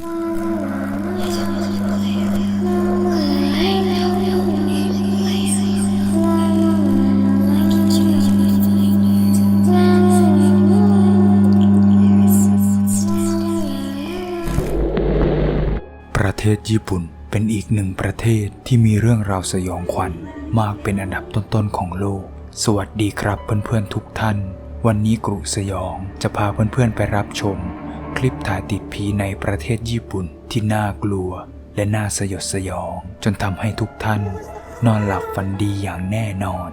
ประเทศญี่ปุ่นเป็นอีกหนึ่งประเทศที่มีเรื่องราวสยองขวัญมากเป็นอันดับต้นๆของโลก สวัสดีครับเพื่อนๆทุกท่าน วันนี้กรุสยองจะพาเพื่อนๆไปรับชม คลิปถ่ายติดผีในประเทศญี่ปุ่นที่น่ากลัว และน่าสยดสยอง จนทำให้ทุกท่าน นอนหลับฝันดีอย่างแน่นอน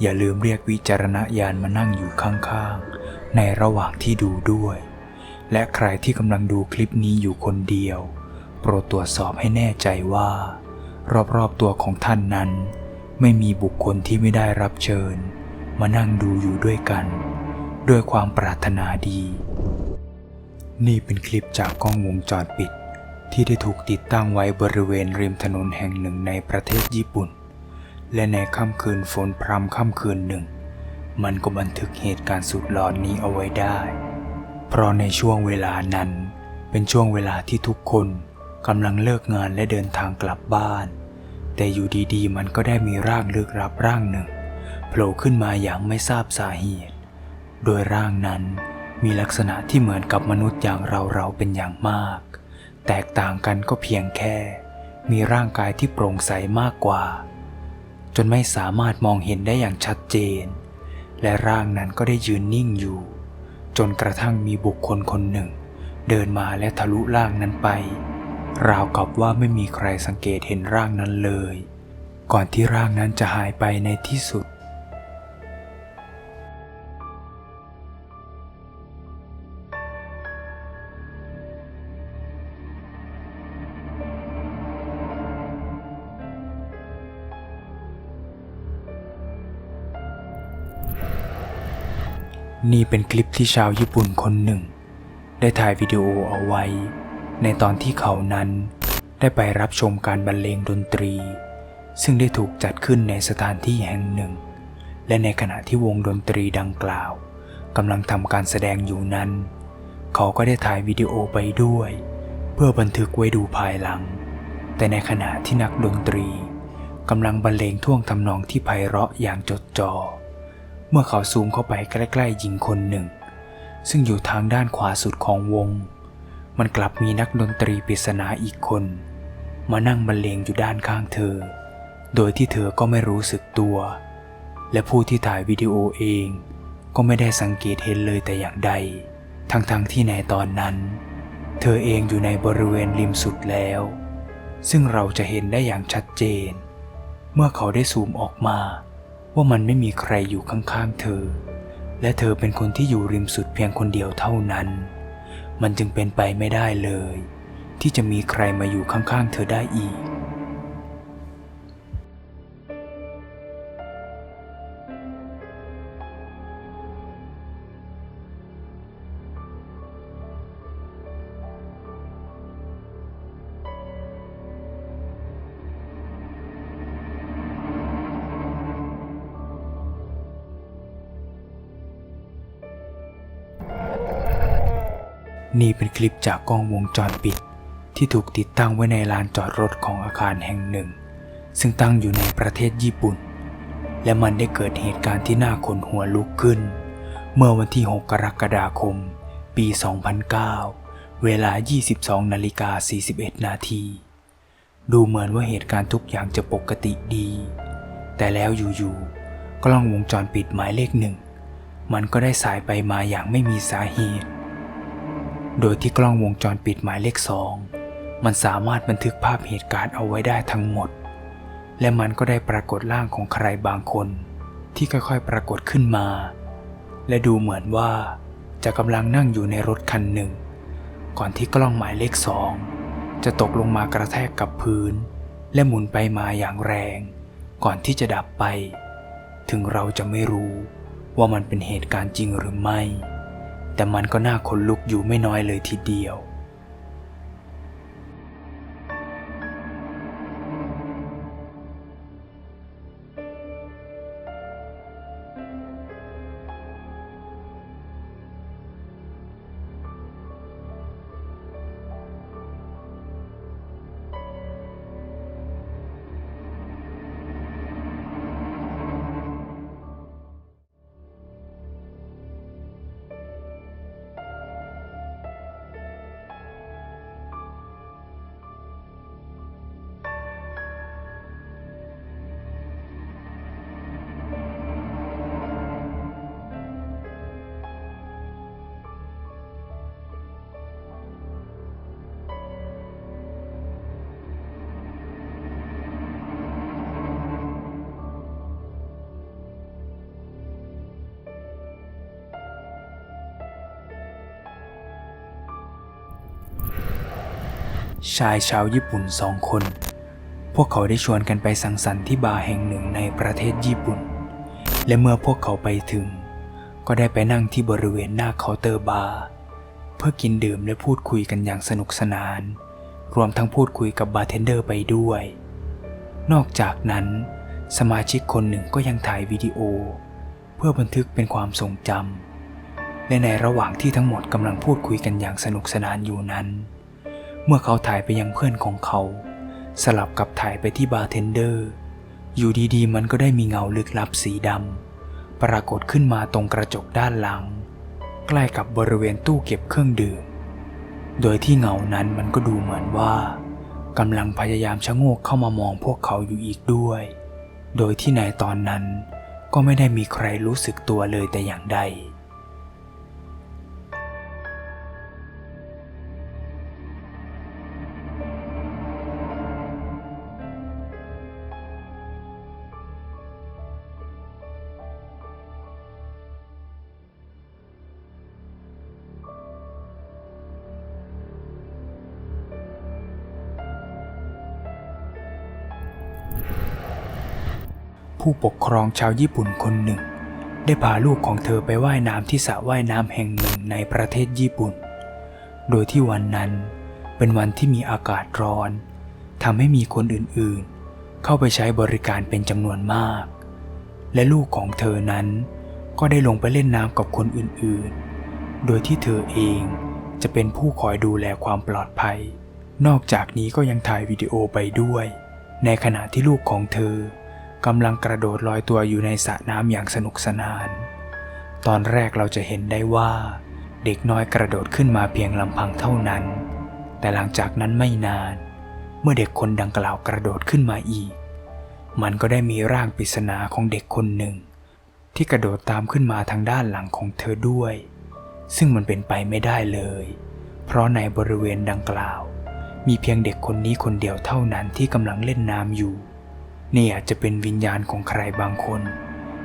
อย่าลืมเรียกวิจารณญาณมานั่งอยู่ข้างๆ ในระหว่างที่ดูด้วย และใครที่กำลังดูคลิปนี้อยู่คนเดียว โปรดตรวจสอบให้แน่ใจว่า รอบๆตัวของท่านนั้น ไม่มีบุคคลที่ไม่ได้รับเชิญ มานั่งดูอยู่ด้วยกัน ด้วยความปรารถนาดี นี่เป็นคลิปจากกล้องวงจรปิด ที่ได้ถูกติดตั้งไว้บริเวณริมถนนแห่งหนึ่งในประเทศญี่ปุ่น และในค่ำคืนฝนพรำค่ำคืนหนึ่ง มันก็บันทึกเหตุการณ์สุดหลอนนี้เอาไว้ได้ เพราะในช่วงเวลานั้น เป็นช่วงเวลาที่ทุกคนกำลังเลิกงานและเดินทางกลับบ้าน แต่อยู่ดีๆ มันก็ได้มีร่างลึกลับร่างหนึ่งโผล่ขึ้นมาอย่างไม่ทราบสาเหตุ โดยร่างนั้น มีลักษณะที่เหมือนกับมนุษย์อย่างเราๆเป็นอย่างมาก แตกต่างกันก็เพียงแค่ มีร่างกายที่โปร่งใสมากกว่า จนไม่สามารถมองเห็นได้อย่างชัดเจน และร่างนั้นก็ได้ยืนนิ่งอยู่ จนกระทั่งมีบุคคลคนหนึ่ง เดินมาและทะลุร่างนั้นไป ราวกับว่าไม่มีใครสังเกตเห็นร่างนั้นเลย ก่อนที่ร่างนั้นจะหายไปในที่สุด นี่เป็นคลิปที่ชาวญี่ปุ่นคนหนึ่ง ได้ถ่ายวิดีโอเอาไว้ ในตอนที่เขานั้นได้ไปรับชมการบรรเลงดนตรี ซึ่งได้ถูกจัดขึ้นในสถานที่แห่งหนึ่ง และในขณะที่วงดนตรีดังกล่าวกำลังทำการแสดงอยู่นั้น เขาก็ได้ถ่ายวิดีโอไปด้วย เพื่อบันทึกไว้ดูภายหลัง แต่ในขณะที่นักดนตรีกำลังบรรเลงท่วงทำนองที่ไพเราะอย่างจดจ่อ เมื่อเขาซูมเข้าไปใกล้ ๆ หญิงคนหนึ่ง ซึ่งอยู่ทางด้านขวาสุดของวง มันกลับมีนักดนตรีปริศนาอีกคน มานั่งบรรเลงอยู่ด้านข้างเธอ โดยที่เธอก็ไม่รู้สึกตัว และผู้ที่ถ่ายวิดีโอเองก็ไม่ได้สังเกตเห็นเลยแต่อย่างใด ทั้งๆทที่ในตอนนั้น เธอเองอยู่ในบริเวณริมสุดแล้ว ซึ่งเราจะเห็นได้อย่างชัดเจน เมื่อเขาได้ซูมออกมา ว่ามันไม่มีใครอยู่ข้างๆเธอ และเธอเป็นคนที่อยู่ริมสุดเพียงคนเดียวเท่านั้น มันจึงเป็นไปไม่ได้เลย ที่จะมีใครมาอยู่ข้างๆเธอได้อีก นี่เป็นคลิปจากกล้องวงจรปิด ที่ถูกติดตั้งไว้ในลานจอดรถของอาคารแห่งหนึ่ง ซึ่งตั้งอยู่ในประเทศญี่ปุ่น และมันได้เกิดเหตุการณ์ที่น่าขนหัวลุกขึ้น เมื่อวันที่ 6 กรกฎาคม ปี 2009 เวลา 22นาฬิกา41 นาที ดูเหมือนว่าเหตุการณ์ทุกอย่างจะปกติดี แต่แล้วอยู่ๆกล้องวงจรปิดหมายเลขหนึ่ง มันก็ได้สายไปมาอย่างไม่มีสาเหตุ โดยที่กล้องวงจรปิดหมายเลขสองมันสามารถบันทึกภาพเหตุการณ์เอาไว้ได้ทั้งหมด และมันก็ได้ปรากฏร่างของใครบางคน ที่ค่อยๆ ปรากฏขึ้นมา และดูเหมือนว่า จะกำลังนั่งอยู่ในรถคันหนึ่ง ก่อนที่กล้องหมายเลขสองจะตกลงมากระแทกกับพื้น และหมุนไปมาอย่างแรง ก่อนที่จะดับไป ถึงเราจะไม่รู้ว่ามันเป็นเหตุการณ์จริงหรือไม่ แต่มันก็น่าขนลุกอยู่ไม่น้อยเลยทีเดียว ชายชาวญี่ปุ่นสองคน พวกเขาได้ชวนกันไปสังสรรค์ที่บาร์แห่งหนึ่งในประเทศญี่ปุ่น และเมื่อพวกเขาไปถึง ก็ได้ไปนั่งที่บริเวณหน้าเคาน์เตอร์บาร์เพื่อกินดื่มและพูดคุยกันอย่างสนุกสนาน รวมทั้งพูดคุยกับบาร์เทนเดอร์ไปด้วย นอกจากนั้น สมาชิกคนหนึ่งก็ยังถ่ายวิดีโอ เพื่อบันทึกเป็นความทรงจำและในระหว่างที่ทั้งหมดกำลังพูดคุยกันอย่างสนุกสนานอยู่นั้น เมื่อเขาถ่ายไปยังเพื่อนของเขา สลับกับถ่ายไปที่บาร์เทนเดอร์ อยู่ดีๆ มันก็ได้มีเงาลึกลับสีดำปรากฏขึ้นมาตรงกระจกด้านหลัง ใกล้กับบริเวณตู้เก็บเครื่องดื่ม โดยที่เงานั้นมันก็ดูเหมือนว่ากำลังพยายามชะโงกเข้ามามองพวกเขาอยู่อีกด้วย โดยที่ในตอนนั้นก็ไม่ได้มีใครรู้สึกตัวเลยแต่อย่างใด ผู้ปกครองชาวญี่ปุ่นคนหนึ่ง ได้พาลูกของเธอไปว่ายน้ำที่สระว่ายน้ำแห่งหนึ่งในประเทศญี่ปุ่น โดยที่วันนั้นเป็นวันที่มีอากาศร้อนทำให้มีคนอื่นๆ เข้าไปใช้บริการเป็นจำนวนมาก และลูกของเธอนั้นก็ได้ลงไปเล่นน้ำกับคนอื่นๆ โดยที่เธอเองจะเป็นผู้คอยดูแลความปลอดภัย นอกจากนี้ก็ยังถ่ายวิดีโอไปด้วย ในขณะที่ลูกของเธอ กำลังกระโดดลอยตัวอยู่ในสระน้ำอย่างสนุกสนาน ตอนแรกเราจะเห็นได้ว่า เด็กน้อยกระโดดขึ้นมาเพียงลำพังเท่านั้น แต่หลังจากนั้นไม่นาน เมื่อเด็กคนดังกล่าวกระโดดขึ้นมาอีก มันก็ได้มีร่างปริศนาของเด็กคนหนึ่ง ที่กระโดดตามขึ้นมาทางด้านหลังของเธอด้วย ซึ่งมันเป็นไปไม่ได้เลย เพราะในบริเวณดังกล่าว มีเพียงเด็กคนนี้คนเดียวเท่านั้นที่กำลังเล่นน้ำอยู่ นี่อาจจะเป็นวิญญาณของใครบางคน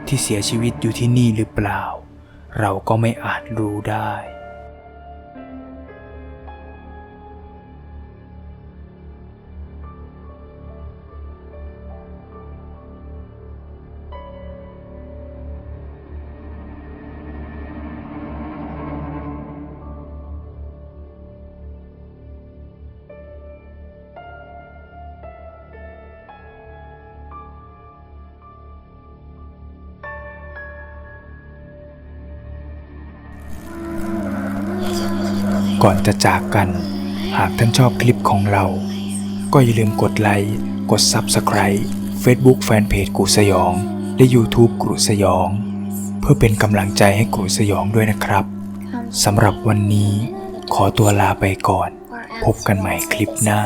ที่เสียชีวิตอยู่ที่นี่หรือเปล่า เราก็ไม่อาจรู้ได้ ก่อนจะจากกัน หากท่านชอบคลิปของเรา ก็อย่าลืมกดไลค์ กด Subscribe Facebook Fanpage กุสยอง และ YouTube กุสยอง เพื่อเป็นกำลังใจให้กุสยองด้วยนะครับสำหรับวันนี้ขอตัวลาไปก่อน พบกันใหม่คลิปหน้า